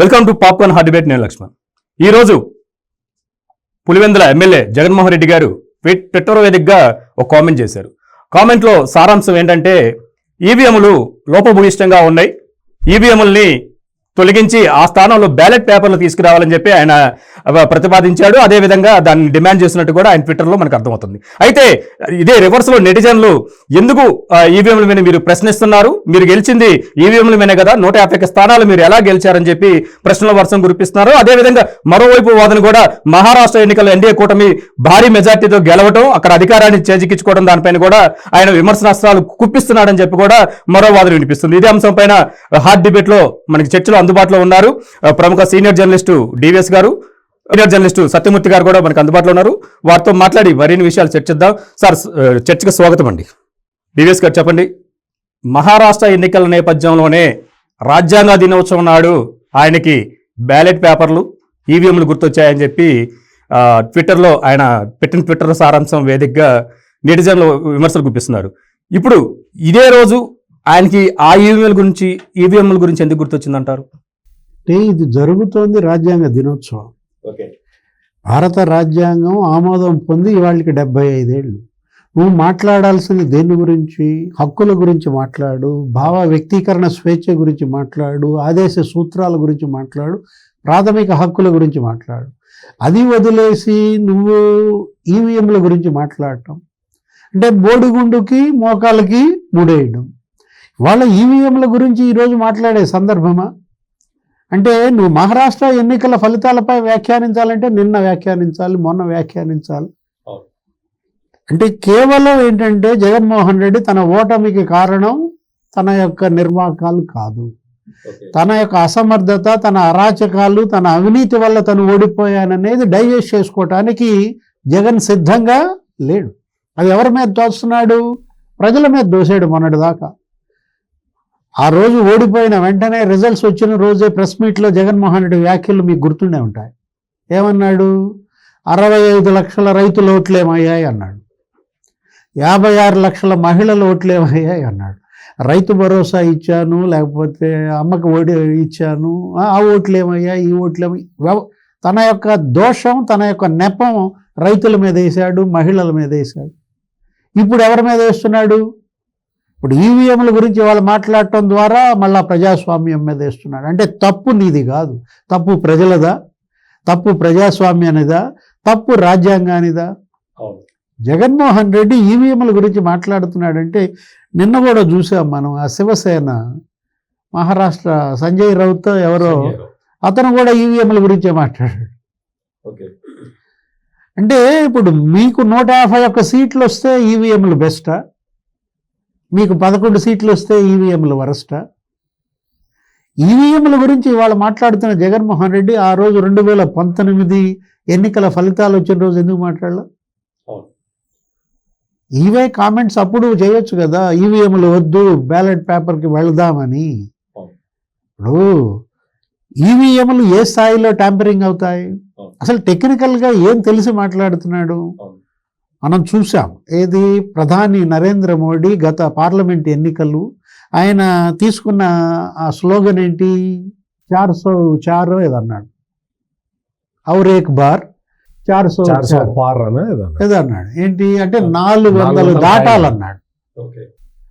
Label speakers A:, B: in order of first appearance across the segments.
A: Welcome to popcorn heart debate నేను లక్ష్మణ్. ఈరోజు Pulivendula MLA Jaganmohan Reddy గారు ట్విట్టర్ వేదికగా ఒక కామెంట్ చేశారు. కామెంట్లో సారాంశం ఏంటంటే ఈవీఎంలు లోపభూయిష్టంగా ఉన్నాయి. ఈవీఎంలని తొలగించి ఆ స్థానంలో బ్యాలెట్ పేపర్లు తీసుకురావాలని చెప్పి ఆయన ప్రతిపాదించాడు. అదేవిధంగా దాన్ని డిమాండ్ చేసినట్టు కూడా ఆయన ట్విట్టర్లో మనకు అర్థమవుతుంది. అయితే ఇదే రివర్స్లో నెటిజన్లు ఎందుకు ఈవీఎంల మీద మీరు ప్రశ్నిస్తున్నారు? మీరు గెలిచింది ఈవీఎంల మీద కదా? నూట యాభై స్థానాలు మీరు ఎలా గెలిచారని చెప్పి ప్రశ్నల వర్షం కురిపిస్తున్నారు అదేవిధంగా మరోవైపు వాదన కూడా మహారాష్ట్ర ఎన్నికల్లో ఎన్డీఏ కూటమి భారీ మెజార్టీతో గెలవటం అక్కడ అధికారాన్ని చేజిక్కించుకోవడం దానిపైన కూడా ఆయన విమర్శనాస్త్రాలు కుప్పిస్తున్నాడని చెప్పి కూడా మరో వాదన వినిపిస్తుంది. ఇదే అంశం పైన డిబేట్లో డిబేట్లో మనకి చర్చలో అందుబాటులో ఉన్నారు. ప్రముఖ సీనియర్ జర్నలిస్టు డివిఎస్ గారు సీనియర్ జర్నలిస్టు సత్యమూర్తి గారు కూడా మనకు అందుబాటులో ఉన్నారు. వారితో మాట్లాడి మరిన్ని విషయాలు చర్చిద్దాం. సార్ చర్చకు స్వాగతం అండి. డివిఎస్ గారు చెప్పండి. మహారాష్ట్ర ఎన్నికల నేపథ్యంలోనే రాజ్యాంగ దినోత్సవం నాడు ఆయనకి బ్యాలెట్ పేపర్లు ఈవీఎంలు గుర్తొచ్చాయని చెప్పి ట్విట్టర్లో ఆయన పెట్టిన ట్విట్టర్ సారాంశం వేదికగా నెటిజన్లు విమర్శలు గుప్పిస్తున్నారు. ఇప్పుడు ఇదే రోజు ఆయనకి ఆ ఈవీఎంల గురించి ఈవీఎంల గురించి ఎందుకు గుర్తొచ్చిందంటారు?
B: అంటే ఇది జరుగుతోంది రాజ్యాంగ దినోత్సవం. భారత రాజ్యాంగం ఆమోదం పొంది ఇవాళకి డెబ్బై ఐదేళ్ళు. నువ్వు మాట్లాడాల్సింది దేని గురించి? హక్కుల గురించి మాట్లాడు భావ వ్యక్తీకరణ స్వేచ్ఛ గురించి మాట్లాడు ఆదేశ సూత్రాల గురించి మాట్లాడు ప్రాథమిక హక్కుల గురించి మాట్లాడు. అది వదిలేసి నువ్వు ఈవీఎంల గురించి మాట్లాడటం. అంటే బోడిగుండుకి మోకాలకి ముడేయడం. వాళ్ళ ఈవీఎంల గురించి ఈరోజు మాట్లాడే సందర్భమా? అంటే నువ్వు మహారాష్ట్ర ఎన్నికల ఫలితాలపై వ్యాఖ్యానించాలంటే నిన్న వ్యాఖ్యానించాలి మొన్న వ్యాఖ్యానించాలి. అంటే కేవలం ఏంటంటే జగన్మోహన్ రెడ్డి తన ఓటమికి కారణం తన యొక్క నిర్వాకాలు కాదు. తన యొక్క అసమర్థత తన అరాచకాలు తన అవినీతి వల్ల తను ఓడిపోయాననేది డైజెస్ట్ చేసుకోవటానికి జగన్ సిద్ధంగా లేడు. అది ఎవరి మీద తోస్తున్నాడు? ప్రజల మీద దోసాడు మొన్నటిదాకా. ఆ రోజు ఓడిపోయిన వెంటనే రిజల్ట్స్ వచ్చిన రోజే ప్రెస్ మీట్లో జగన్మోహన్ రెడ్డి వ్యాఖ్యలు మీకు గుర్తుండే ఉంటాయి. ఏమన్నాడు? అరవై ఐదు లక్షల రైతుల ఓట్లేమయ్యాయి అన్నాడు. యాభై ఆరు లక్షల మహిళల ఓట్లేమయ్యాయి అన్నాడు. రైతు భరోసా ఇచ్చాను లేకపోతే అమ్మకి ఓడి ఇచ్చాను ఆ ఓట్లేమయ్యా ఓట్లేమయ్యాయి ఈ ఓట్లేమో వ్యవ- తన యొక్క దోషం తన యొక్క నెపం రైతుల మీద వేశాడు మహిళల మీద వేశాడు. ఇప్పుడు ఎవరి మీద వేస్తున్నాడు? ఇప్పుడు ఈవీఎంల గురించి వాళ్ళు మాట్లాడటం ద్వారా మళ్ళా ప్రజాస్వామ్యం మీద వేస్తున్నాడు. అంటే తప్పు నీది కాదు. తప్పు ప్రజలదా? తప్పు ప్రజాస్వామ్యానిదా? తప్పు రాజ్యాంగానిదా? జగన్మోహన్ రెడ్డి ఈవీఎంల గురించి మాట్లాడుతున్నాడంటే నిన్న కూడా చూసాం మనం ఆ శివసేన మహారాష్ట్ర సంజయ్ రౌత్ ఎవరో అతను కూడా ఈవీఎంల గురించే మాట్లాడాడు. అంటే ఇప్పుడు మీకు నూట యాభై ఒక్క సీట్లు వస్తే ఈవీఎంలు బెస్టా? మీకు పదకొండు సీట్లు వస్తే ఈవీఎంలు వరస్టా ఈవీఎంల గురించి ఇవాళ మాట్లాడుతున్న జగన్మోహన్ రెడ్డి ఆ రోజు రెండు వేల పంతొమ్మిది ఎన్నికల ఫలితాలు వచ్చిన రోజు ఎందుకు మాట్లాడలే. ఇవే కామెంట్స్ అప్పుడు చేయొచ్చు కదా ఈవీఎంలు వద్దు బ్యాలెట్ పేపర్కి వెళదామని. ఇప్పుడు ఈవీఎంలు ఏ స్థాయిలో ట్యాంపరింగ్ అవుతాయి. అసలు టెక్నికల్గా ఏం తెలిసి మాట్లాడుతున్నాడు. మనం చూసాం ఏది? ప్రధాని నరేంద్ర మోడీ గత పార్లమెంట్ ఎన్నికలు. ఆయన తీసుకున్న ఆ స్లోగన్ ఏంటి? చార్ సో చారో ఏదన్నాడు? ఔర్ ఏక్ బార్. చార్ సో
C: పార్.
B: ఏదన్నాడు. ఏంటి? అంటే నాలుగు వందల దాటాలన్నాడు.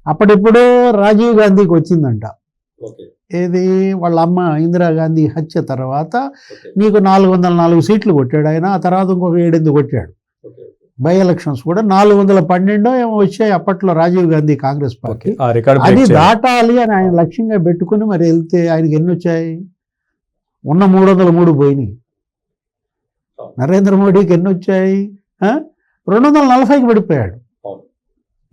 B: అప్పుడెప్పుడో రాజీవ్ గాంధీకి వచ్చిందంట. ఏది? వాళ్ళ అమ్మ ఇందిరాగాంధీ హత్య తర్వాత నీకు నాలుగు వందల నాలుగు సీట్లు కొట్టాడు ఆయన. ఆ తర్వాత ఇంకొక ఏడెనిమిది కొట్టాడు? బై ఎలక్షన్స్ కూడా నాలుగు వందల పన్నెండో ఏమో వచ్చాయి అప్పట్లో రాజీవ్ గాంధీ కాంగ్రెస్ పార్టీ. అది దాటాలి అని ఆయన లక్ష్యంగా పెట్టుకుని మరి వెళ్తే ఆయనకి ఎన్ని వచ్చాయి? ఉన్న మూడు వందల మూడు పోయినాయి. నరేంద్ర మోడీకి ఎన్ని వచ్చాయి? రెండు వందల నలభైకి పడిపోయాడు.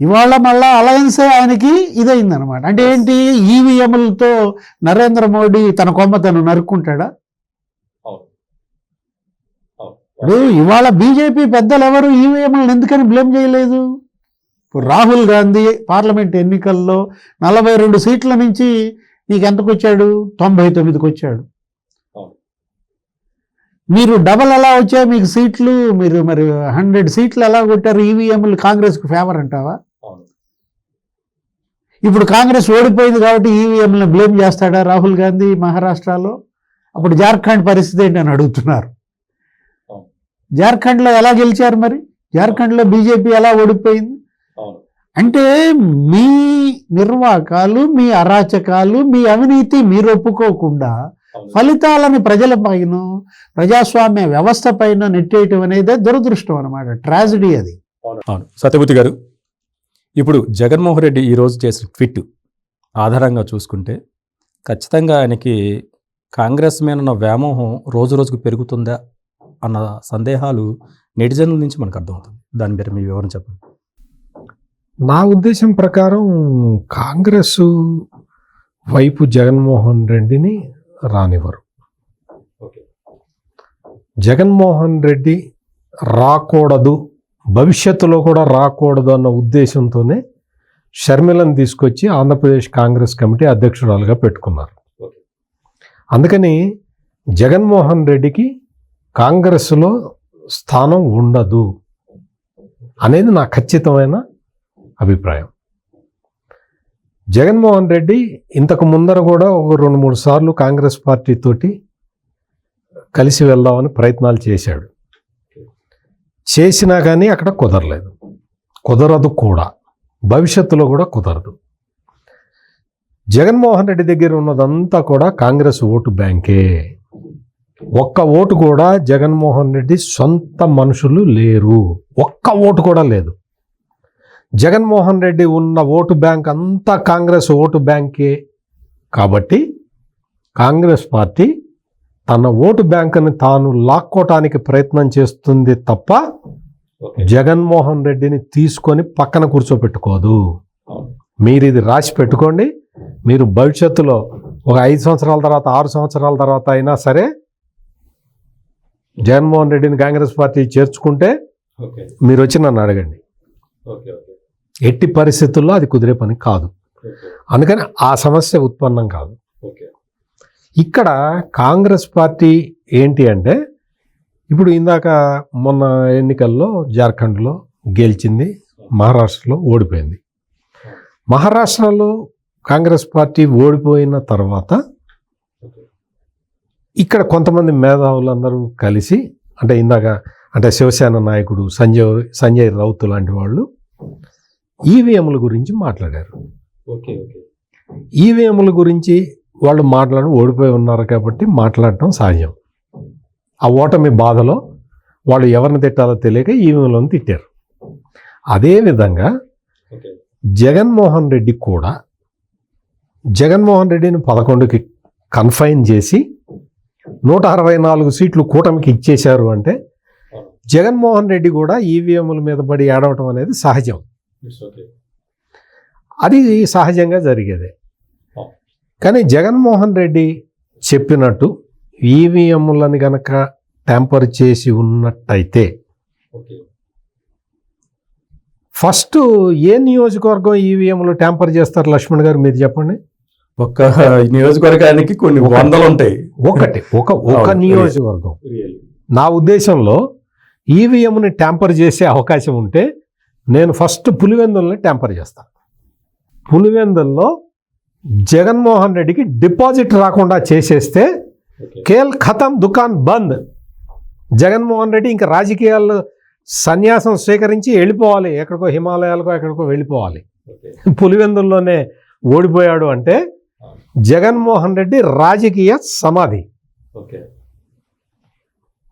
B: ఇవాళ మళ్ళా అలయన్సే ఆయనకి ఇదైందనమాట అంటే ఏంటి? ఈవీఎంలతో నరేంద్ర మోడీ తన కొమ్మ తను నరుక్కుంటాడా? ఇప్పుడు ఇవాళ బీజేపీ పెద్దలు ఎవరు ఈవీఎంలను ఎందుకని బ్లేమ్ చేయలేదు? ఇప్పుడు రాహుల్ గాంధీ పార్లమెంట్ ఎన్నికల్లో నలభై రెండు సీట్ల నుంచి నీకు ఎంతకు వచ్చాడు తొంభై తొమ్మిదికి వచ్చాడు. మీరు డబల్ ఎలా వచ్చాయి మీకు సీట్లు మీరు మరి హండ్రెడ్ సీట్లు ఎలా కొట్టారు? ఈవీఎంలు కాంగ్రెస్కి ఫేవర్ అంటావా? ఇప్పుడు కాంగ్రెస్ ఓడిపోయింది కాబట్టి ఈవీఎంలను బ్లేమ్ చేస్తాడా రాహుల్ గాంధీ మహారాష్ట్రలో? అప్పుడు జార్ఖండ్ పరిస్థితి ఏంటి అని అడుగుతున్నారు. జార్ఖండ్లో ఎలా గెలిచారు మరి? జార్ఖండ్లో బీజేపీ ఎలా ఓడిపోయింది?
A: అవును.
B: అంటే మీ నిర్వాకాలు మీ అరాచకాలు మీ అవినీతి మీరు ఒప్పుకోకుండా ఫలితాలను ప్రజల పైన ప్రజాస్వామ్య వ్యవస్థ పైన నెట్టేయటం అనేది దురదృష్టం అనమాట ట్రాజడీ అది.
A: అవును. సత్యభూతి గారు ఇప్పుడు జగన్మోహన్ రెడ్డి ఈరోజు చేసిన ట్వీట్ ఆధారంగా చూసుకుంటే ఖచ్చితంగా ఆయనకి కాంగ్రెస్ మీద ఉన్న వ్యామోహం రోజు రోజుకు పెరుగుతుందా? అన్న సందేహాలు నెటిజన్ల నుంచి మనకు అర్థమవుతుంది. దాని మీద మీ వివరం చెప్పండి.
C: నా ఉద్దేశం ప్రకారం కాంగ్రెస్ వైపు జగన్మోహన్ రెడ్డిని రానివ్వరు. జగన్మోహన్ రెడ్డి రాకూడదు భవిష్యత్తులో కూడా రాకూడదు అన్న ఉద్దేశంతోనే షర్మిలను తీసుకొచ్చి ఆంధ్రప్రదేశ్ కాంగ్రెస్ కమిటీ అధ్యక్షురాలుగా పెట్టుకున్నారు. అందుకని జగన్మోహన్ రెడ్డికి కాంగ్రెస్లో స్థానం ఉండదు అనేది నా ఖచ్చితమైన అభిప్రాయం. జగన్మోహన్ రెడ్డి ఇంతకు ముందర కూడా ఒక రెండు మూడు సార్లు కాంగ్రెస్ పార్టీతోటి కలిసి వెళ్దామని ప్రయత్నాలు చేశాడు. చేసినా కానీ అక్కడ కుదరలేదు. కుదరదు కూడా. భవిష్యత్తులో కూడా కుదరదు. జగన్మోహన్ రెడ్డి దగ్గర ఉన్నదంతా కూడా కాంగ్రెస్ ఓటు బ్యాంకే. ఒక్క ఓటు కూడా జగన్మోహన్ రెడ్డి సొంత మనుషులు లేరు. ఒక్క ఓటు కూడా లేదు. జగన్మోహన్ రెడ్డి ఉన్న ఓటు బ్యాంక్ అంతా కాంగ్రెస్ ఓటు బ్యాంకే. కాబట్టి కాంగ్రెస్ పార్టీ తన ఓటు బ్యాంకుని తాను లాక్కోటానికి ప్రయత్నం చేస్తుంది తప్ప జగన్మోహన్ రెడ్డిని తీసుకొని పక్కన కూర్చోపెట్టుకోదు. మీరు ఇది రాసి పెట్టుకోండి. మీరు భవిష్యత్తులో ఒక ఐదు సంవత్సరాల తర్వాత ఆరు సంవత్సరాల తర్వాత అయినా సరే జగన్మోహన్ రెడ్డిని కాంగ్రెస్ పార్టీ చేర్చుకుంటే మీరు వచ్చి నన్ను అడగండి. ఎట్టి పరిస్థితుల్లో అది కుదిరే పని కాదు. అందుకని ఆ సమస్య ఉత్పన్నం కాదు. ఇక్కడ కాంగ్రెస్ పార్టీ ఏంటి అంటే ఇప్పుడు ఇందాక మొన్న ఎన్నికల్లో జార్ఖండ్లో గెలిచింది మహారాష్ట్రలో ఓడిపోయింది. మహారాష్ట్రలో కాంగ్రెస్ పార్టీ ఓడిపోయిన తర్వాత ఇక్కడ కొంతమంది మేధావులందరూ కలిసి అంటే ఇందాక అంటే శివసేన నాయకుడు సంజయ్ సంజయ్ రౌత్ లాంటి వాళ్ళు ఈవీఎంల గురించి మాట్లాడారు. ఈవీఎంల గురించి వాళ్ళు మాట్లాడి ఓడిపోయి ఉన్నారు కాబట్టి మాట్లాడటం సహజం. ఆ ఓటమి బాధలో వాళ్ళు ఎవరిని తిట్టాలో తెలియక ఈవీఎంలను తిట్టారు. అదేవిధంగా జగన్మోహన్ రెడ్డి కూడా జగన్మోహన్ రెడ్డిని పదకొండుకి కన్ఫైన్ చేసి నూట అరవై నాలుగు సీట్లు కూటమికి ఇచ్చేశారు అంటే జగన్మోహన్ రెడ్డి కూడా ఈవీఎంల మీద పడి ఏడవటం అనేది సహజం. అది సహజంగా జరిగేదే. కానీ జగన్మోహన్ రెడ్డి చెప్పినట్టు ఈవీఎంలను గనక ట్యాంపర్ చేసి ఉన్నట్టయితే ఫస్ట్ ఏ నియోజకవర్గం ఈవీఎంలు ట్యాంపర్ చేస్తారు? లక్ష్మణ్ గారు మీరు చెప్పండి.
A: ఒక్క నియోజకవర్గానికి కొన్ని వందలు ఉంటాయి
C: ఒకటి ఒక ఒక. నియోజకవర్గం. నా ఉద్దేశంలో ఈవీఎంని ట్యాంపర్ చేసే అవకాశం ఉంటే నేను ఫస్ట్ పులివెందుల్ని ట్యాంపర్ చేస్తాను పులివెందుల్లో జగన్మోహన్ రెడ్డికి డిపాజిట్ రాకుండా చేసేస్తే కేల్ ఖతం దుకాన్ బంద్. జగన్మోహన్ రెడ్డి ఇంకా రాజకీయాల్లో సన్యాసం స్వీకరించి వెళ్ళిపోవాలి. ఎక్కడికో హిమాలయాలకో ఎక్కడికో వెళ్ళిపోవాలి. పులివెందుల్లోనే ఓడిపోయాడు అంటే జగన్మోహన్ రెడ్డి రాజకీయ సమాధి.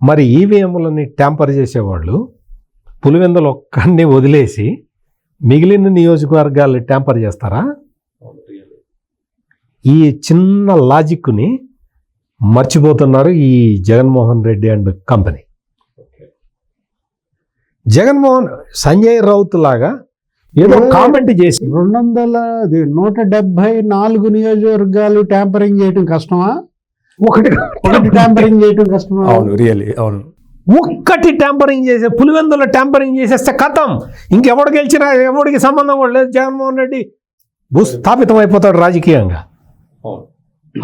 C: మరి ఈవీఎంలని ట్యాంపర్ చేసేవాళ్ళు పులివెందులు ఒక్కడిని వదిలేసి మిగిలిన నియోజకవర్గాల్ని ట్యాంపర్ చేస్తారా? ఈ చిన్న లాజిక్ని మర్చిపోతున్నారు ఈ జగన్మోహన్ రెడ్డి అండ్ కంపెనీ. జగన్మోహన్ సంజయ్ రౌత్ లాగా ఏదో కామెంట్ చేసి.
B: రెండు వందల అది నూట డెబ్బై నాలుగు నియోజకవర్గాలు ట్యాంపరింగ్ చేయటం కష్టమా?
C: ఒకటి
B: ఒకటి ట్యాంపరింగ్ చేయటం కష్టమా?
A: అవును రియల్లీ అవును.
C: ఒక్కటి ట్యాంపరింగ్ చేసే పులివెందులో ట్యాంపరింగ్ చేసేస్తే కథం ఇంకెవడు గెలిచినా ఎవడికి సంబంధం కూడా లేదు జగన్మోహన్ రెడ్డి. భూస్థాపితం అయిపోతాడు రాజకీయంగా.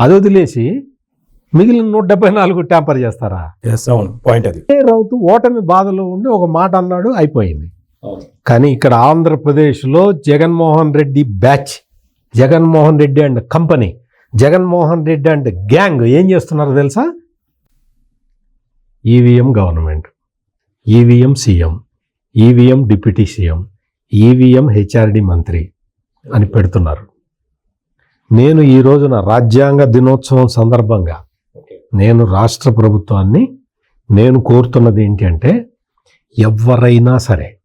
C: అది వదిలేసి మిగిలిన నూట డెబ్బై నాలుగు ట్యాంపర్ చేస్తారా?
A: ఎస్ అవును. పాయింట్ అది.
C: ఏ రౌతు ఓటమి బాధలో ఉండి ఒక మాట అన్నాడు అయిపోయింది. కానీ ఇక్కడ ఆంధ్రప్రదేశ్లో Jaganmohan Reddy batch Jaganmohan Reddy and company Jaganmohan Reddy and gang ఏం చేస్తున్నారో తెలుసా? EVM government EVM CM EVM deputy CM EVM HRD మంత్రి అని పెడుతున్నారు. నేను ఈ రోజున రాజ్యాంగ దినోత్సవం సందర్భంగా నేను రాష్ట్ర ప్రభుత్వాన్ని నేను కోరుతున్నది ఏంటి అంటే ఎవరైనా సరే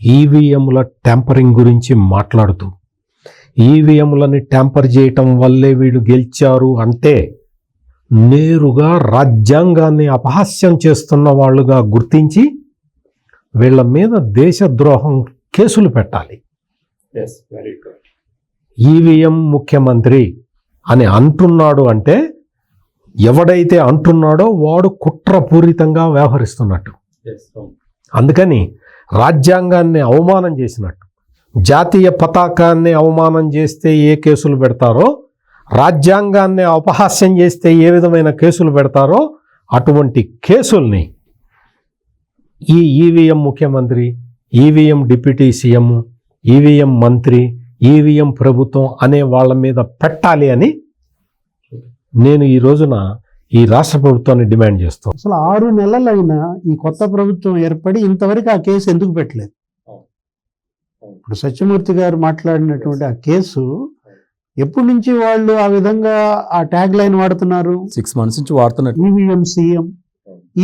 C: ఈవీఎంల ట్యాంపరింగ్ గురించి మాట్లాడుతూ ఈవీఎంలని ట్యాంపర్ చేయటం వల్లే వీళ్ళు గెలిచారు అంటే నేరుగా రాజ్యాంగాన్ని అపహాస్యం చేస్తున్న వాళ్ళుగా గుర్తించి వీళ్ళ మీద దేశద్రోహం కేసులు పెట్టాలి. ఈవీఎం ముఖ్యమంత్రి అని అంటున్నాడు అంటే ఎవడైతే అంటున్నాడో వాడు కుట్రపూరితంగా వ్యవహరిస్తున్నట్టు. అందుకని రాజ్యాంగాన్ని అవమానం చేసినట్టు జాతీయ పతాకాన్ని అవమానం చేస్తే ఏ కేసులు పెడతారో రాజ్యాంగాన్ని అపహాస్యం చేస్తే ఏ విధమైన కేసులు పెడతారో అటువంటి కేసుల్ని ఈ ఈవీఎం ముఖ్యమంత్రి ఈవీఎం డిప్యూటీ సీఎం ఈవీఎం మంత్రి ఈవీఎం ప్రభుత్వం అనే వాళ్ళ మీద పెట్టాలి అని నేను ఈ రోజున ఈ రాష్ట్ర ప్రభుత్వాన్ని డిమాండ్ చేస్తాను
B: అసలు ఆరు నెలలైనా ఈ కొత్త ప్రభుత్వం ఏర్పడి ఇంతవరకు ఆ కేసు ఎందుకు పెట్టలేదు? ఇప్పుడు సత్యమూర్తి గారు మాట్లాడినటువంటి ఆ కేసు ఎప్పటి నుంచి వాళ్ళు ఆ విధంగా ఆ ట్యాగ్ లైన్ వాడుతున్నారు?
A: సిక్స్ మంత్స్ నుంచి వాడుతున్నట్టు
B: EVM CM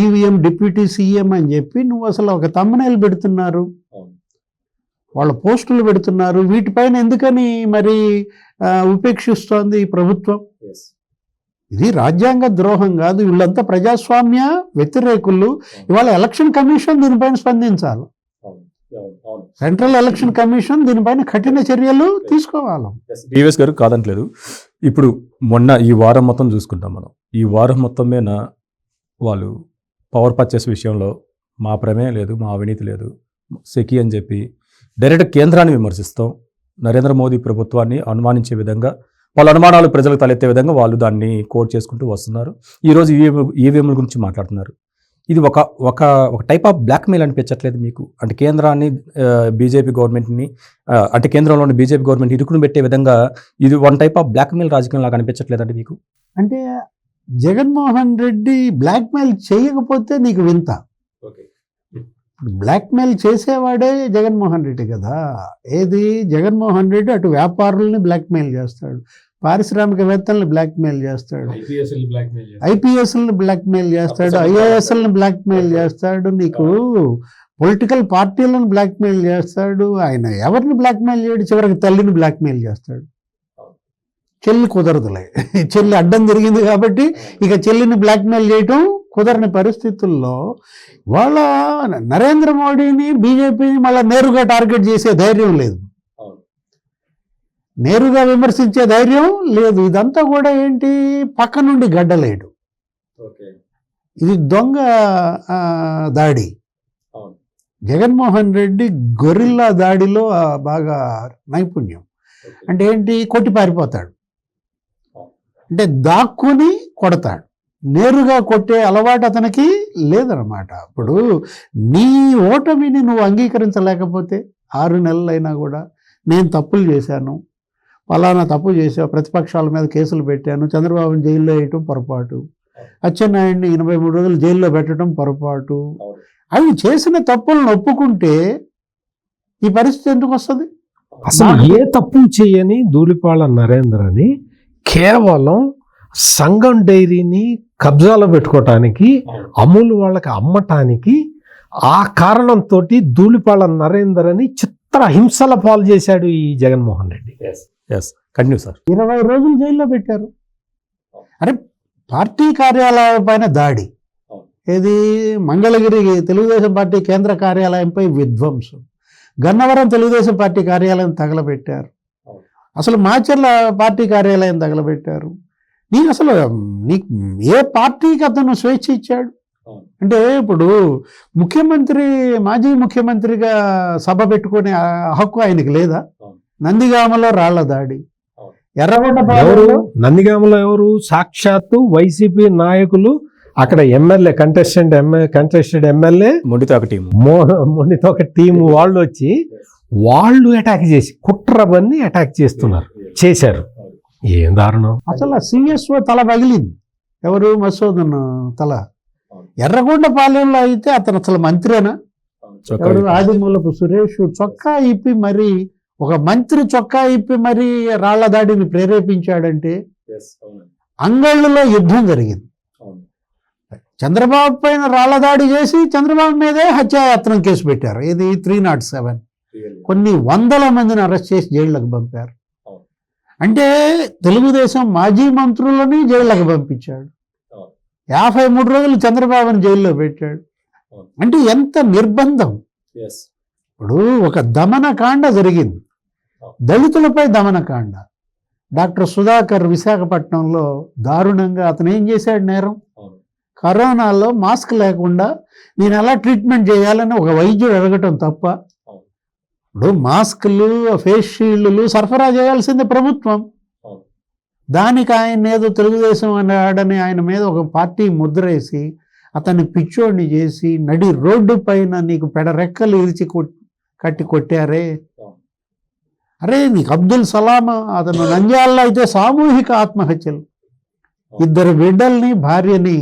B: EVM deputy CM అని చెప్పి నువ్వు అసలు ఒక తమ్మనేలు పెడుతున్నారు. వాళ్ళ పోస్టులు పెడుతున్నారు. వీటిపైన ఎందుకని మరి ఉపేక్షిస్తోంది ఈ ప్రభుత్వం? ఇది రాజ్యాంగ ద్రోహం కాదు. వీళ్ళంతా ప్రజాస్వామ్య వ్యతిరేకులు. ఇవాళ ఎలక్షన్ కమిషన్ దీనిపైన స్పందించాలి. సెంట్రల్ ఎలక్షన్ కమిషన్ దీనిపైన కఠిన చర్యలు తీసుకోవాలి.
A: డివిఎస్ గారు కాదంటలేదు. ఇప్పుడు మొన్న ఈ వారం మొత్తం చూసుకుంటాం మనం. ఈ వారం మొత్తం మీద వాళ్ళు పవర్ పర్చేస్ విషయంలో మా ప్రమేయం లేదు మా అవినీతి లేదు. సెకి అని చెప్పి డైరెక్ట్ కేంద్రాన్ని విమర్శిస్తాం. నరేంద్ర మోదీ ప్రభుత్వాన్ని అనుమానించే విధంగా వాళ్ళ అనుమానాలు ప్రజలకు తలెత్తే విధంగా వాళ్ళు దాన్ని కోట్ చేసుకుంటూ వస్తున్నారు. ఈరోజు ఈవీఎం ఈవీఎంల గురించి మాట్లాడుతున్నారు. ఇది ఒక ఒక ఒక టైప్ ఆఫ్ బ్లాక్మెయిల్ అనిపించట్లేదు మీకు. అంటే కేంద్రాన్ని బీజేపీ గవర్నమెంట్ని అంటే కేంద్రంలోని బీజేపీ గవర్నమెంట్ ఇరుకును పెట్టే విధంగా ఇది వన్ టైప్ ఆఫ్ బ్లాక్మెయిల్ రాజకీయం లాగా అనిపించట్లేదండి మీకు?
B: అంటే జగన్మోహన్ రెడ్డి బ్లాక్మెయిల్ చేయకపోతే నీకు వింత. బ్లాక్మెయిల్ చేసేవాడే జగన్మోహన్ రెడ్డి కదా. ఏది? జగన్మోహన్ రెడ్డి అటు వ్యాపారుల్ని బ్లాక్మెయిల్ చేస్తాడు. పారిశ్రామికవేత్తల్ని బ్లాక్మెయిల్ చేస్తాడు. ఐపీఎస్ని బ్లాక్మెయిల్ చేస్తాడు. ఐఏఎస్ఎల్ని బ్లాక్మెయిల్ చేస్తాడు. నీకు పొలిటికల్ పార్టీలను బ్లాక్మెయిల్ చేస్తాడు. ఆయన ఎవరిని బ్లాక్మెయిల్ చేయడు? చివరికి తల్లిని బ్లాక్మెయిల్ చేస్తాడు. చెల్లి కుదరదులే. చెల్లి అడ్డం జరిగింది కాబట్టి ఇక చెల్లిని బ్లాక్మెయిల్ చేయటం కుదరని పరిస్థితుల్లో వాళ్ళ నరేంద్ర మోడీని బీజేపీని మళ్ళీ నేరుగా టార్గెట్ చేసే ధైర్యం లేదు. నేరుగా విమర్శించే ధైర్యం లేదు. ఇదంతా కూడా ఏంటి? పక్క నుండి గడ్డలేడు ఇది దొంగ దాడి. జగన్మోహన్ రెడ్డి గొరిల్లా దాడిలో బాగా నైపుణ్యం. అంటే ఏంటి? కొట్టి పారిపోతాడు. అంటే దాక్కుని కొడతాడు. నేరుగా కొట్టే అలవాటు అతనికి లేదనమాట ఇప్పుడు నీ ఓటమిని నువ్వు అంగీకరించలేకపోతే ఆరు నెలలైనా కూడా నేను తప్పులు చేశాను. ఫలానా తప్పు చేసావు ప్రతిపక్షాల మీద కేసులు పెట్టాను. చంద్రబాబుని జైల్లో వేయటం పొరపాటు. అచ్చెన్నాయుడిని ఎనభై మూడు రోజులు జైల్లో పెట్టడం పొరపాటు. అవి చేసిన తప్పులను ఒప్పుకుంటే ఈ పరిస్థితి ఎందుకు వస్తుంది?
C: అసలు ఏ తప్పు చేయని ధూళిపాళ నరేంద్రని కేవలం సంఘం డైరీని కబ్జాలో పెట్టుకోవటానికి అమూల్ వాళ్ళకి అమ్మటానికి ఆ కారణంతో ధూళిపాళ నరేందర్ అని చిత్ర హింసల పాలు చేశాడు ఈ Jaganmohan Reddy.
A: Yes continue sir
B: ఇరవై రోజులు జైల్లో పెట్టారు. అరే పార్టీ కార్యాలయం పైన దాడి. ఏది? మంగళగిరి తెలుగుదేశం పార్టీ కేంద్ర కార్యాలయంపై విధ్వంసం. గన్నవరం తెలుగుదేశం పార్టీ కార్యాలయం తగలబెట్టారు. అసలు మాచర్ల పార్టీ కార్యాలయం తగలబెట్టారు. నీకు అసలు నీకు ఏ పార్టీకి అతను స్వేచ్ఛ ఇచ్చాడు? అంటే ఇప్పుడు ముఖ్యమంత్రి మాజీ ముఖ్యమంత్రిగా సభ పెట్టుకునే హక్కు ఆయనకి లేదా? నందిగామలో రాళ్ళ దాడి.
C: ఎవరు?
B: ఎర్రగొండపాలెంలో
C: నందిగామలో ఎవరు? సాక్షాత్తు వైసీపీ నాయకులు అక్కడ MLA contestant MLA contested MLA
A: మొండితో ఒక టీం
C: ఒక టీం వాళ్ళు వచ్చి వాళ్ళు అటాక్ చేసి కుట్రవన్నీ అటాక్ చేస్తున్నారు చేశారు. ఏం దారుణం?
B: అసలు సిఎస్ఓ తల పగిలింది. ఎవరు? మసూదన్ తల. ఎర్రగొండ పాలెంలో అయితే అతను అసలు మంత్రేనా?
A: చొక్కా
B: ఎవరు. ఆదిమూలపు సురేష్ చొక్కా ఇప్పి మరి ఒక మంత్రి చొక్కా ఇప్పి మరి రాళ్ళ దాడిని ప్రేరేపించాడంటే అంగళ్ళలో యుద్ధం జరిగింది. చంద్రబాబు పైన రాళ్ళ దాడి చేసి చంద్రబాబు మీదే హత్యాయత్నం కేసు పెట్టారు. ఇది త్రీ నాట్ సెవెన్. కొన్ని వందల మందిని అరెస్ట్ చేసి జైళ్ళకు పంపారు. అంటే తెలుగుదేశం మాజీ మంత్రులని జైళ్ళకు పంపించాడు. యాభై మూడు రోజులు చంద్రబాబుని జైల్లో పెట్టాడు. అంటే ఎంత నిర్బంధం ఇప్పుడు ఒక దమనకాండ జరిగింది. దళితులపై దమనకాండ డాక్టర్ సుధాకర్ విశాఖపట్నంలో దారుణంగా అతను ఏం చేశాడు నేరం కరోనాలో మాస్క్ లేకుండా నేను ఎలా ట్రీట్మెంట్ చేయాలని ఒక వైద్యుడు అడగటం తప్ప. ఇప్పుడు మాస్కులు ఫేస్ షీల్డ్లు సరఫరా చేయాల్సింది ప్రభుత్వం. దానికి ఆయన ఏదో తెలుగుదేశం అన్నాడని ఆయన మీద ఒక పార్టీ ముద్రేసి అతన్ని పిచ్చోడిని చేసి నడి రోడ్డు పైన నీకు పెడరెక్కలు ఇరిచి కొట్- కట్టి కొట్టారే. అరే నీకు అబ్దుల్ సలాం అతను నంద్యాలలో అయితే సామూహిక ఆత్మహత్యలు ఇద్దరు బిడ్డల్ని భార్యని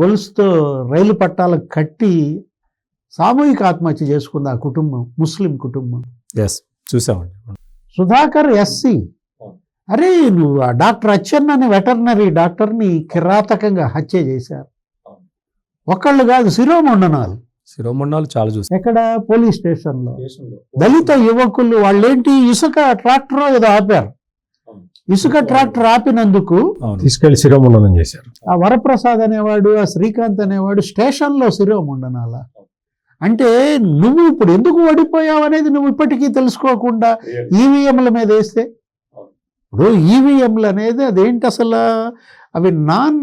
B: గొలుసుతో రైలు పట్టాలకు కట్టి సామూహిక ఆత్మహత్య చేసుకుంది ఆ కుటుంబం ముస్లిం కుటుంబం.
A: ఎస్ చూసామండి.
B: సుధాకర్ ఎస్సి
A: అవును.
B: అరే నువ్వు ఆ డాక్టర్ అచ్చెన్న అనే వెటర్నరీ డాక్టర్ని కిరాతకంగా హత్య చేశారు.
A: అవును.
B: ఒకళ్ళు కాదు శిరోమండనాలు.
A: శిరోమండాలు చాలా చూసాం.
B: ఎక్కడ? పోలీస్ స్టేషన్లో. దళిత యువకులు వాళ్ళేంటి? ఇసుక ట్రాక్టర్ ఏదో ఆపారు.
A: అవును.
B: ఇసుక ట్రాక్టర్ ఆపినందుకు
C: తీసుకెళ్ళి శిరోముండనం చేశారు.
B: ఆ వరప్రసాద్ అనేవాడు ఆ శ్రీకాంత్ అనేవాడు స్టేషన్లో శిరోమండనాల. అంటే నువ్వు ఇప్పుడు ఎందుకు ఓడిపోయావు అనేది నువ్వు ఇప్పటికీ తెలుసుకోకుండా ఈవీఎంల మీద వేస్తే. ఇప్పుడు ఈవీఎంలు అనేది అదేంటి అసలు? అవి నాన్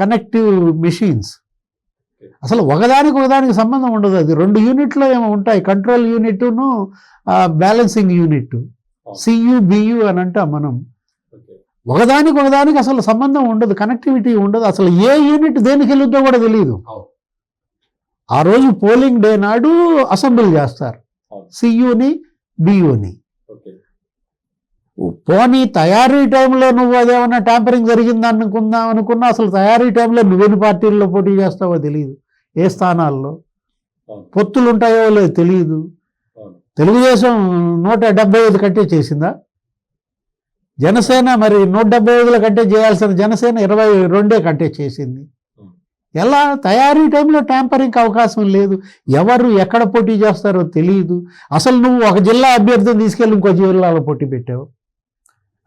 B: కనెక్టివ్ మెషిన్స్ అసలు ఒకదానికి ఒకదానికి సంబంధం ఉండదు అది. రెండు యూనిట్లో ఏమో ఉంటాయి. కంట్రోల్ యూనిట్ను బ్యాలెన్సింగ్ యూనిట్ సియు బియు అని అంటాం మనం. ఒకదానికి ఒకదానికి అసలు సంబంధం ఉండదు. కనెక్టివిటీ ఉండదు. అసలు ఏ యూనిట్ దేనికి వెళ్ళుద్దో కూడా తెలియదు. ఆ రోజు పోలింగ్ డే నాడు అసెంబ్లీ చేస్తారు. సియుని బియుని పోనీ తయారీ టైంలో నువ్వు అదేమన్నా ట్యాంపరింగ్ జరిగింది అనుకుందాం అనుకున్నా అసలు తయారీ టైంలో నువ్వెన్ని పార్టీల్లో పోటీ చేస్తావో తెలియదు ఏ స్థానాల్లో. పొత్తులు ఉంటాయో లేదో తెలియదు. తెలుగుదేశం నూట డెబ్బై ఐదు కంటే చేసిందా జనసేన మరి నూట డెబ్బై ఐదుల కంటే చేయాల్సిన జనసేన ఇరవై రెండే కంటే చేసింది. ఎలా? తయారీ టైంలో ట్యాంపరింగ్కి అవకాశం లేదు. ఎవరు ఎక్కడ పోటీ చేస్తారో తెలియదు అసలు నువ్వు ఒక జిల్లా అభ్యర్థిని తీసుకెళ్ళి ఇంకో జిల్లాలో పోటీ పెట్టావు.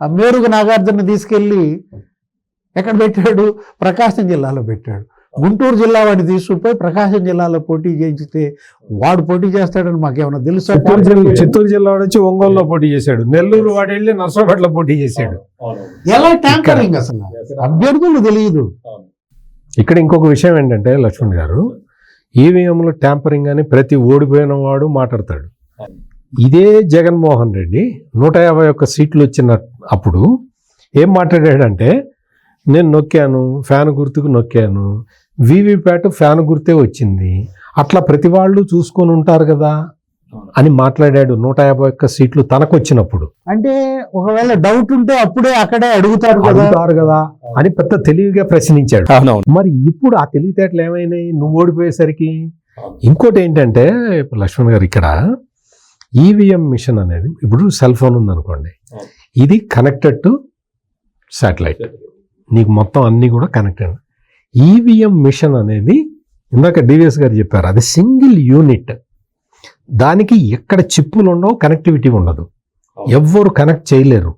B: ఆ మేరుగు నాగార్జున తీసుకెళ్ళి ఎక్కడ పెట్టాడు? ప్రకాశం జిల్లాలో పెట్టాడు. గుంటూరు జిల్లా వాడిని తీసుకుపోయి ప్రకాశం జిల్లాలో పోటీ చేయించితే వాడు పోటీ చేస్తాడని మాకేమైనా తెలుసా?
C: చిత్తూరు జిల్లా చిత్తూరు జిల్లా వాడు వచ్చి ఒంగోలులో పోటీ చేశాడు. నెల్లూరు వాడు వెళ్ళి నర్సరాపేటలో పోటీ చేశాడు.
B: ఎలా? ట్యాంపరింగ్ అసలు. అభ్యర్థులు తెలియదు
C: ఇక్కడ ఇంకొక విషయం ఏంటంటే లక్ష్మణ్ గారు ఈవీఎంలో ట్యాంపరింగ్ అని ప్రతి ఓడిపోయిన వాడు మాట్లాడతాడు. ఇదే జగన్మోహన్ రెడ్డి నూట యాభై ఒక్క సీట్లు వచ్చిన అప్పుడు ఏం మాట్లాడాడంటే నేను నొక్కాను ఫ్యాన్ గుర్తుకు నొక్కాను వీవీప్యాట్ ఫ్యాన్ గుర్తే వచ్చింది. అట్లా ప్రతి వాళ్ళు చూసుకొని ఉంటారు కదా. అని మాట్లాడాడు. నూట యాభై ఒక్క సీట్లు తనకు వచ్చినప్పుడు
B: అంటే ఒకవేళ డౌట్ ఉంటే అప్పుడే అక్కడే అడుగుతారు కదా.
C: అడుగుతారు కదా అని పెద్ద తెలివిగా ప్రశ్నించాడు. మరి ఇప్పుడు ఆ తెలివితేటలు ఏమైనాయి? నువ్వు ఓడిపోయేసరికి? ఇంకోటి ఏంటంటే ఇప్పుడు లక్ష్మణ్ గారు ఇక్కడ ఈవీఎం మిషన్ అనేది ఇప్పుడు సెల్ ఫోన్ ఉందనుకోండి. ఇది కనెక్టెడ్ టు శాటిలైట్ నీకు మొత్తం అన్నీ కూడా కనెక్టెడ్ ఈవీఎం మిషన్ అనేది ఇందాక డివిఎస్ గారు చెప్పారు. అది సింగిల్ యూనిట్ దానికి ఎక్కడ చిప్పులు ఉండవు కనెక్టివిటీ ఉండదు. ఎవ్వరు కనెక్ట్ చేయలేరు.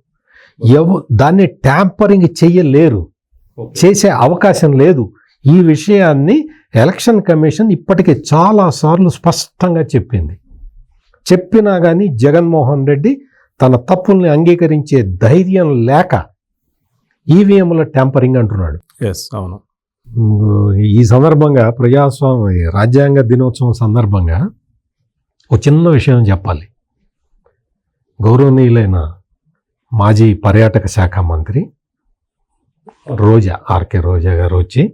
C: ఎవ దాన్ని ట్యాంపరింగ్ చెయ్యలేరు చేసే అవకాశం లేదు. ఈ విషయాన్ని ఎలక్షన్ కమిషన్ ఇప్పటికే చాలా సార్లు స్పష్టంగా చెప్పింది. చెప్పినా కానీ జగన్మోహన్ రెడ్డి తన తప్పుల్ని అంగీకరించే ధైర్యం లేక ఈవీఎంల ట్యాంపరింగ్ అంటున్నాడు.
A: ఎస్ అవును.
C: ఈ సందర్భంగా ప్రజాస్వామ్య రాజ్యాంగ దినోత్సవం సందర్భంగా ఒక చిన్న విషయం చెప్పాలి. గౌరవనీయులైన మాజీ పర్యాటక శాఖ మంత్రి రోజా ఆర్కే రోజా గారు వచ్చి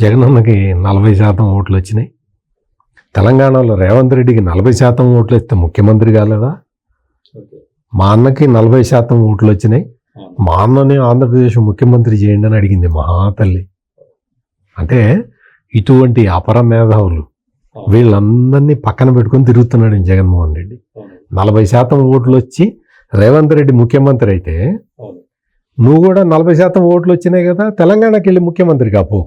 C: జగనన్నకి నలభై శాతం ఓట్లు వచ్చినాయి. తెలంగాణలో రేవంత్ రెడ్డికి నలభై శాతం ఓట్లు ఇస్తే ముఖ్యమంత్రి కాలేదా? మా అన్నకి నలభై శాతం ఓట్లు వచ్చినాయి. మా అన్నని ఆంధ్రప్రదేశ్ ముఖ్యమంత్రి చేయండి అని అడిగింది మహాతల్లి. అంటే ఇటువంటి అపర మేధావులు వీళ్ళందరినీ పక్కన పెట్టుకొని తిరుగుతున్నాడు జగన్మోహన్ రెడ్డి. నలభై శాతం ఓట్లు వచ్చి రేవంత్ రెడ్డి ముఖ్యమంత్రి అయితే నువ్వు కూడా నలభై శాతం ఓట్లు వచ్చినాయి కదా తెలంగాణకి వెళ్ళి ముఖ్యమంత్రి కాపు.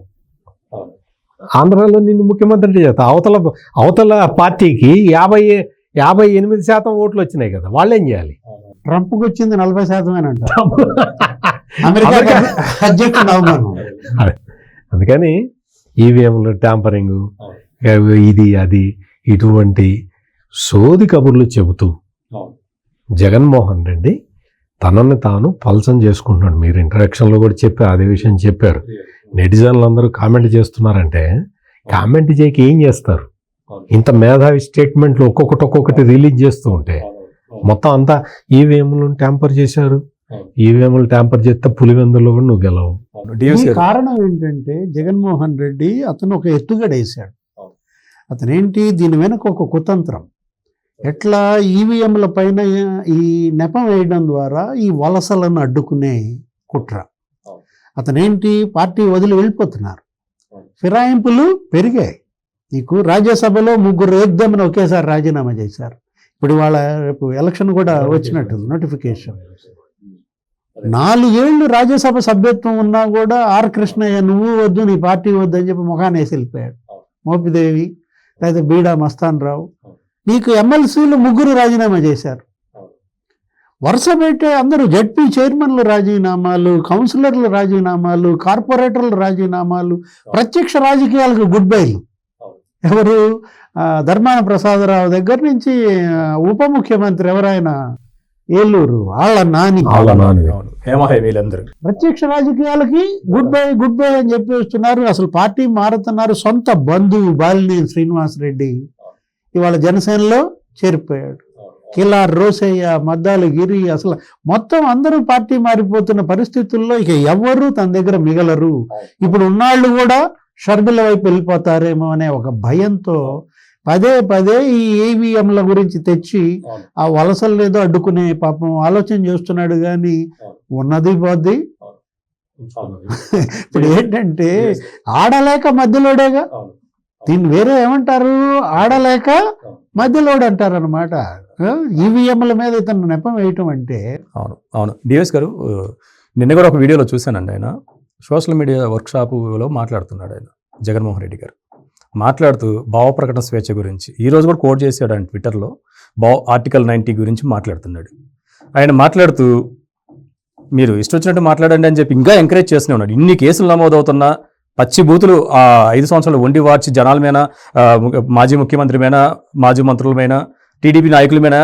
C: ఆంధ్రాలో నిన్ను ముఖ్యమంత్రి చేస్తా. అవతల అవతల పార్టీకి యాభై యాభై ఎనిమిది శాతం ఓట్లు వచ్చినాయి కదా వాళ్ళు ఏం చేయాలి?
B: ట్రంప్కి వచ్చింది నలభై శాతమేనంట. అమెరికా అవమానం.
C: అందుకని ఈవీఎంలు ట్యాంపరింగ్ ఇది అది ఇటువంటి సోది కబుర్లు చెబుతూ జగన్మోహన్ రెడ్డి తనని తాను పల్సం చేసుకుంటున్నాడు. మీరు ఇంటరాక్షన్లో కూడా చెప్పారు అదే విషయం చెప్పారు. నెటిజన్లు అందరూ కామెంట్ చేస్తున్నారంటే కామెంట్ చేయక ఏం చేస్తారు? ఇంత మేధావి స్టేట్మెంట్లు ఒక్కొక్కటి ఒక్కొక్కటి రిలీజ్ చేస్తూ ఉంటే మొత్తం అంతా ఈవీఎంలు ట్యాంపర్ చేశారు. ఈవీఎంలు ట్యాంపర్ చేస్తే పులివెందులో కూడా నువ్వు గెలవు.
B: కారణం ఏంటంటే జగన్మోహన్ రెడ్డి అతను ఒక ఎత్తుగడ వేశాడు అతను ఏంటి దీని వెనక ఒక కుతంత్రం. ఎట్లా ఈవీఎంల పైన ఈ నెపం వేయడం ద్వారా ఈ వలసలను అడ్డుకునే కుట్ర. అతనేంటి? పార్టీ వదిలి వెళ్ళిపోతున్నారు. ఫిరాయింపులు పెరిగాయి. నీకు రాజ్యసభలో ముగ్గురు ఏకదమ్మని ఒకేసారి రాజీనామా చేశారు. ఇప్పుడు వాళ్ళ రేపు ఎలక్షన్ కూడా వచ్చినట్టు నోటిఫికేషన్. నాలుగేళ్ళు రాజ్యసభ సభ్యత్వం ఉన్నా కూడా ఆర్ కృష్ణయ్య నువ్వు వద్దు నీ పార్టీ వద్దు అని చెప్పి ముఖాన్ని వేసి వెళ్ళిపోయాడు. మోపిదేవి లేదా బీడా మస్తాన్ రావు నీకు ఎమ్మెల్సీలు ముగ్గురు రాజీనామా చేశారు. వరుస పెట్టే అందరూ జడ్పీ చైర్మన్లు రాజీనామాలు కౌన్సిలర్లు రాజీనామాలు కార్పొరేటర్లు రాజీనామాలు ప్రత్యక్ష రాజకీయాలకు గుడ్ బైలు ఎవరు? ధర్మాన ప్రసాదరావు దగ్గర నుంచి ఉప ముఖ్యమంత్రి ఎవరైనా ఏలూరు వాళ్ళ నాని.
C: వాళ్ళ నాని.
A: అవును. హేమహే వీళ్ళందరూ.
B: ప్రత్యక్ష రాజకీయాలకి గుడ్ బై గుడ్ బై అని చెప్పి వస్తున్నారు. అసలు పార్టీ మారుతున్నారు. సొంత బంధువు బాలినేని శ్రీనివాస్ రెడ్డి ఇవాళ జనసేనలో చేరిపోయాడు. కిలార్ రోసయ్య మద్దాలు గిరి అసలు మొత్తం అందరూ పార్టీ మారిపోతున్న పరిస్థితుల్లో ఇక ఎవ్వరూ తన దగ్గర మిగలరు. ఇప్పుడు ఉన్నాళ్ళు కూడా షర్మిల వైపు వెళ్ళిపోతారేమో అనే ఒక భయంతో పదే పదే ఈ ఈవీఎంల గురించి తెచ్చి ఆ వలసలు ఏదో అడ్డుకునే పాపం ఆలోచన చేస్తున్నాడు కానీ ఉన్నది పోద్ది. ఇప్పుడు ఏంటంటే ఆడలేక మధ్యలోడేగా? దీన్ని వేరే ఏమంటారు? ఆడలేక మధ్యలోడు అంటారు అనమాట ఈవీఎంల మీద ఇతను నెపం వేయటం అంటే
A: అవును. అవును. డిఎస్ గారు నిన్న కూడా ఒక వీడియోలో చూశానండి ఆయన. సోషల్ మీడియా వర్క్షాపులో మాట్లాడుతున్నాడు ఆయన. జగన్మోహన్ రెడ్డి గారు. మాట్లాడుతూ భావప్రకటన స్వేచ్ఛ గురించి. ఈరోజు కూడా కోట్ చేశాడు ఆయన ట్విట్టర్లో. భావ ఆర్టికల్ నైంటీ గురించి మాట్లాడుతున్నాడు. ఆయన మాట్లాడుతూ మీరు ఇష్టం వచ్చినట్టు మాట్లాడండి అని చెప్పి ఇంకా ఎంకరేజ్ చేస్తూనే ఉన్నాడు. ఇన్ని కేసులు నమోదవుతున్నా పచ్చి బూతులు ఆ ఐదు సంవత్సరాలు వండి వార్చి జనాల మీద మాజీ ముఖ్యమంత్రి మీద మాజీ మంత్రుల మీద టీడీపీ నాయకుల మీద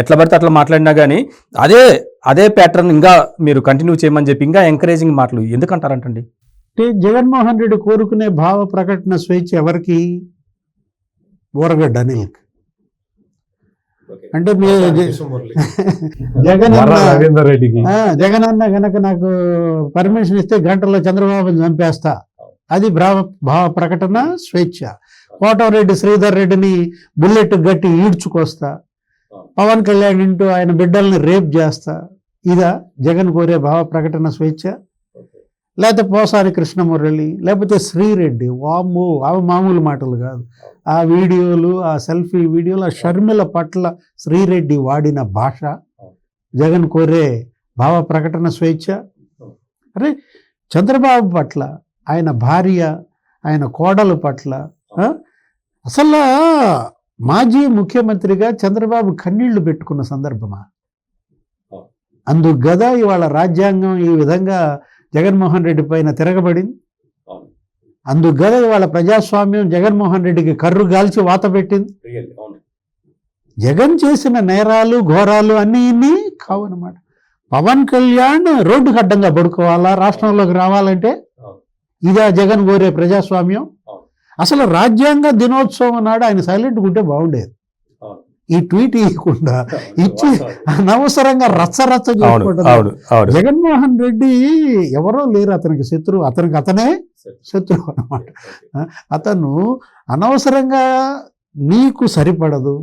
A: ఎట్లా పడితే అట్లా మాట్లాడినా కానీ అదే అదే ప్యాటర్న్ ఇంకా మీరు కంటిన్యూ చేయమని చెప్పి ఇంకా ఎంకరేజింగ్ మాటలు. ఎందుకంటారంటండి?
B: అంటే జగన్మోహన్ రెడ్డి కోరుకునే భావ ప్రకటన స్వేచ్ఛ ఎవరికి? ఊరగడ్డ అనిల్కి. అంటే మీ జగన్
C: రవీందర్ రెడ్డికి.
B: జగన్ అన్న గనక నాకు పర్మిషన్ ఇస్తే గంటలో చంద్రబాబుని చంపేస్తా. అది భావ భావ ప్రకటన స్వేచ్ఛ. కోటరెడ్డి శ్రీధర్ రెడ్డిని బుల్లెట్ గట్టి ఈడ్చుకొస్తా. పవన్ కళ్యాణ్ ఇంటూ ఆయన బిడ్డల్ని రేప్ చేస్తా. ఇదా జగన్ కోరే భావ ప్రకటన స్వేచ్ఛ? లేకపోతే పోసారి కృష్ణమురళి లేకపోతే శ్రీరెడ్డి వాము అవి మామూలు మాటలు కాదు. ఆ వీడియోలు ఆ సెల్ఫీ వీడియోలు ఆ షర్మిల పట్ల శ్రీరెడ్డి వాడిన భాష జగన్ కోరే భావ ప్రకటన స్వేచ్ఛ. అరే చంద్రబాబు పట్ల ఆయన భార్య ఆయన కోడలు పట్ల ఆ, అసలు మాజీ ముఖ్యమంత్రిగా చంద్రబాబు కన్నీళ్ళు పెట్టుకున్న సందర్భమా? అందుకు గదా ఇవాళ రాజ్యాంగం ఈ విధంగా జగన్మోహన్ రెడ్డి పైన తిరగబడింది. అందుకు గదా ఇవాళ ప్రజాస్వామ్యం జగన్మోహన్ రెడ్డికి కర్రు గాల్చి వాత పెట్టింది. జగన్ చేసిన నేరాలు ఘోరాలు అన్నీ ఇన్ని కావన్నమాట పవన్ కళ్యాణ్ రోడ్డుకు అడ్డంగా పడుకోవాలా రాష్ట్రంలోకి రావాలంటే ఇదా జగన్ కోరే ప్రజాస్వామ్యం. అసలు రాజ్యాంగ దినోత్సవం నాడు ఆయన సైలెంట్ ఉంటే బాగుండేది. ఈ ట్వీట్ ఇవ్వకుండా ఇచ్చి అనవసరంగా రచ్చ రచ్చ చేసుకోవడం జగన్మోహన్ రెడ్డి ఎవరో లేరు అతనికి శత్రువు అతనికి అతనే శత్రువు అన్నమాట. అతను అనవసరంగా నీకు సరిపడదు.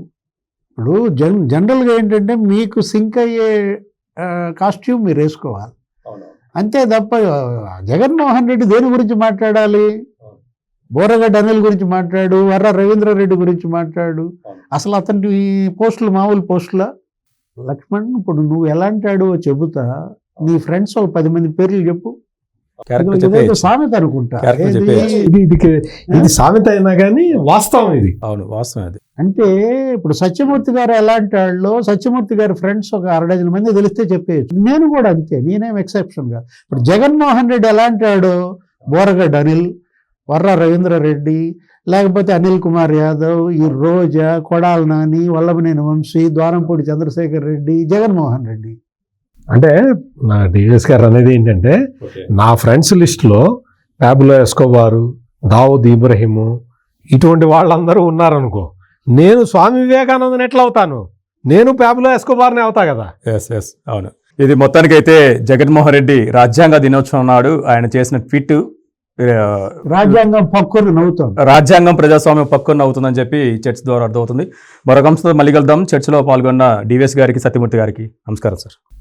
B: ఇప్పుడు జన్ జనరల్గా ఏంటంటే మీకు సింక్ అయ్యే కాస్ట్యూమ్ మీరు వేసుకోవాలి. అంతే తప్ప జగన్మోహన్ రెడ్డి దేని గురించి మాట్లాడాలి? బోరగడ్డ అనిల్ గురించి మాట్లాడు వర్ర రవీంద్రారెడ్డి గురించి మాట్లాడు. అసలు అతని పోస్టులు మామూలు పోస్టుల? లక్ష్మణ్ ఇప్పుడు నువ్వు ఎలాంటి ఆడు చెబుతా నీ ఫ్రెండ్స్ ఒక పది మంది పేర్లు చెప్పు. సామెత అనుకుంటా.
C: ఇది సామెత అయినా కానీ వాస్తవం ఇది.
A: అవును వాస్తవం అది.
B: అంటే ఇప్పుడు సత్యమూర్తి గారు ఎలాంటి వాళ్ళు సత్యమూర్తి గారి ఫ్రెండ్స్ ఒక అర డజన్ మంది తెలిస్తే చెప్పేయచ్చు. నేను కూడా అంతే నేనేం ఎక్సెప్షన్గా. ఇప్పుడు జగన్మోహన్ రెడ్డి ఎలాంటి వాడు బోరగడ్డ అనిల్ వర్ర రవీంద్రారెడ్డి లేకపోతే అనిల్ కుమార్ యాదవ్ ఈ రోజా కొడాల నాని వల్లభనేని వంశీ ద్వారంపూడి చంద్రశేఖర్ రెడ్డి జగన్మోహన్ రెడ్డి.
C: అంటే నా డిఎస్ గారు అనేది ఏంటంటే నా ఫ్రెండ్స్ లిస్ట్లో ప్యాబులో ఎస్కోబారు దావుద్ ఇబ్రహీము ఇటువంటి వాళ్ళందరూ ఉన్నారనుకో నేను స్వామి వివేకానందని ఎట్లా అవుతాను? నేను ప్యాబులో ఎస్కోబార్ని అవుతా కదా?
A: ఎస్ ఎస్ అవును. ఇది మొత్తానికైతే జగన్మోహన్ రెడ్డి రాజ్యాంగ దినోత్సవం నాడు ఆయన చేసిన ట్వీట్.
B: రాజ్యాంగం పక్కుని నవ్వుతోంది.
A: రాజ్యాంగం ప్రజాస్వామ్యం పక్కన అవుతుందని చెప్పి చర్చ్ ద్వారా అర్థమవుతుంది. మరొక అంశంతో మళ్ళీ కలుద్దాం. చర్చలో పాల్గొన్న డివిఎస్ గారికి సత్యమూర్తి గారికి నమస్కారం సార్.